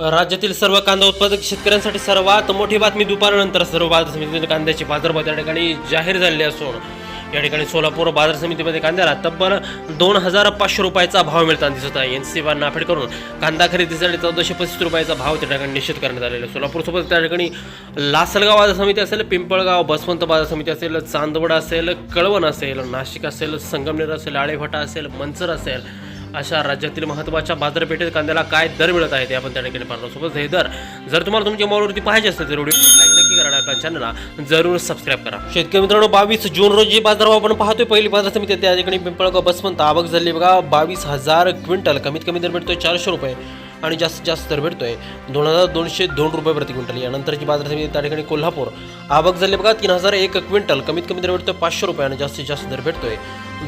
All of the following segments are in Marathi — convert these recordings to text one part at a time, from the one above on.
राज्यातील सर्व कांदा उत्पादक शेतकऱ्यांसाठी सर्वात मोठी बातमी दुपारनंतर सर्व बाजार समितीमध्ये कांद्याचे बाजारभाव त्या ठिकाणी जाहीर झाले असून या ठिकाणी सोलापूर बाजार समितीमध्ये कांद्याला तब्बल दोन हजार पाचशे रुपयाचा भाव मिळताना दिसत आहे. एन सी बार नाफेड करून कांदा खरेदीसाठी चौदाशे पस्तीस रुपयाचा भाव त्या ठिकाणी निश्चित करण्यात आलेला आहे. सोलापूरसोबत त्या ठिकाणी लासलगाव बाजार समिती असेल पिंपळगाव बसवंत बाजार समिती असेल चांदवड असेल कळवण असेल नाशिक असेल संगमनेर असेल आळेभटा असेल मंचर असेल अशा राज्यातील महत्त्वाच्या बाजारपेठेत कांद्याला काय दर मिळत आहे ते आपण त्या ठिकाणी पाहतो सोबत हे दर जर तुम्हाला तुमच्या मोबाईलवरती पाहिजे असेल तर व्हिडिओ लाईक नक्की करा आपल्या चॅनलला जरूर सबस्क्राईब करा. शेतकरी मित्रांनो बावीस जून रोजी बाजारभाव आपण पाहतोय. पहिली बाजार समिती त्या ठिकाणी पिंपळगाव बसवंत आवक झाली बघा बावीस हजार क्विंटल कमीत कमी दर भेटतोय चारशे रुपये. आणि जास्तीत जास्त दर भेटतोय दोन हजार दोनशे दोन रुपये प्रति क्विंटल. यानंतरची बाजार समिती त्या ठिकाणी कोल्हापूर. आवक झाली बघा तीन हजार एक क्विंटल. कमीत कमी दर भेटतोय पाचशे रुपये आणि जास्तीत जास्त दर भेटतोय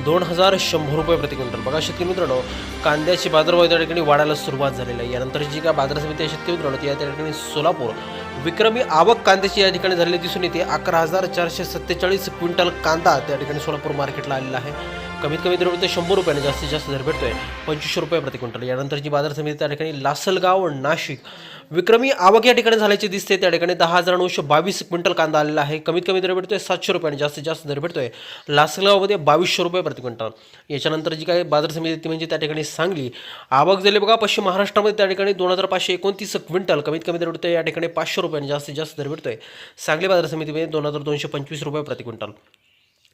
दोन हजार शंभर रुपये प्रति क्विंटल. बघा शेतकरी मित्रांनो कांद्याची बाजारभाव त्या ठिकाणी वाढायला सुरुवात झालेली आहे. यानंतर जी काय बाजार समिती आहे शेतकरी मित्रांनो ती या त्या ठिकाणी सोलापूर. विक्रमी आवक कांद्याची या ठिकाणी झालेली दिसून येते. अकरा हजार चारशे सत्तेचाळीस क्विंटल कांदा त्या ठिकाणी सोलापूर मार्केटला आलेला आहे. कमीत कमी दर भेटतोय शंभर रुपयाने जास्तीत जास्त दर भेटतोय. पंचवीसशे रुपये प्रति क्विंटल. यानंतरची बाजार समिती त्या ठिकाणी लासलगाव नाशिक. विक्रमी आवक या ठिकाणी झाल्याचे दिसते. त्या ठिकाणी दहा हजार नऊशे बावीस क्विंटल कांदा आलेला आहे. कमीत कमी दर भेटतोय सातशे रुपयाने जास्तीत जास्त दर भेटतोय. लासलगावमध्ये बावीसशे रुपये प्रति क्विंटल. याच्यानंतर जी काय बाजार समिती ती म्हणजे त्या ठिकाणी सांगली. आवक झाली बघा पश्चिम महाराष्ट्रामध्ये त्या ठिकाणी दोन हजार पाचशे एकोणतीस क्विंटल. कमीत कमी दर भेटतोय या ठिकाणी पाचशे रुपयाने जास्तीत जास्त दर भेटतोय. सांगली बाजार समितीमध्ये दोन हजार दोनशे पंचवीस रुपये प्रति क्विंटल.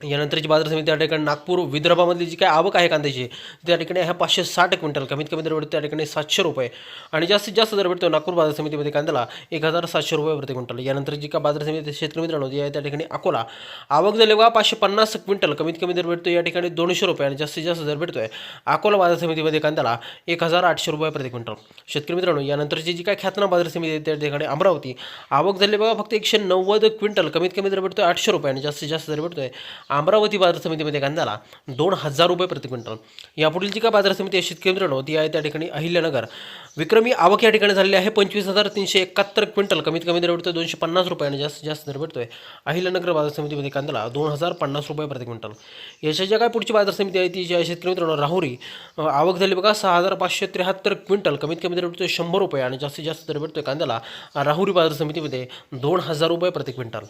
यानंतरची बाजार समिती त्या ठिकाणी नागपूर विदर्भामधली जी काय आवक आहे कांद्याची त्या ठिकाणी ह्या पाचशे साठ क्विंटल. कमीत कमी दर भेटतो त्या ठिकाणी सातशे रुपये. आणि जास्तीत जास्त दर भेटतो नागपूर बाजार समितीमध्ये कांद्याला एक हजार सातशे रुपये प्रति क्विंटल. यानंतर जी काय बाजार समिती शेतकरी मित्रांनो जी आहे त्या ठिकाणी अकोला. आवक झाली बघा पाचशे पन्नास क्विंटल. कमीत कमी दर भेटतो या ठिकाणी दोनशे रुपये आणि जास्तीत जास्त दर भेटतोय अकोला बाजार समितीमध्ये कांद्याला एक हजार आठशे रुपये प्रति क्विंटल. शेतकरी मित्रांनो यानंतरची जी काय ख्यातना बाजार समिती आहे त्या ठिकाणी अमरावती. आवक झाली बघा फक्त एकशे नव्वद क्विंटल. कमीत कमी दर भेटतोय आठशे रुपये आणि जास्तीत जास्त दर भेटतोय अमरावती बाजार समितीमध्ये कांद्याला दोन हजार रुपये प्रति क्विंटल. यापुढील जी काय बाजार समिती आहे शेतकरी मित्रांनो ती आहे त्या ठिकाणी अहिल्यानगर. विक्रमी आवक या ठिकाणी झालेली आहे. पंचवीस हजार तीनशे एकाहत्तर क्विंटल. कमीत कमी दर भेटतोय दोनशे पन्नास रुपये आणि जास्तीत जास्त दर भेटतोय अहिल्यानगर बाजार समितीमध्ये कांद्याला दोन हजार पन्नास रुपये प्रति क्विंटल. याच्या ज्या काय पुढची बाजार समिती आहे ती जी आहे शेतकरी मित्रांनो राहुरी आवक झाली बघा सहा हजार पाचशे त्र्याहत्तर क्विंटल. कमीत कमी दर भेटतोय शंभर रुपये आणि जास्तीत जास्त दर भेटतोय कांद्याला. राहुरी बाजार समितीमध्ये दोन हजार रुपये प्रति क्विंटल.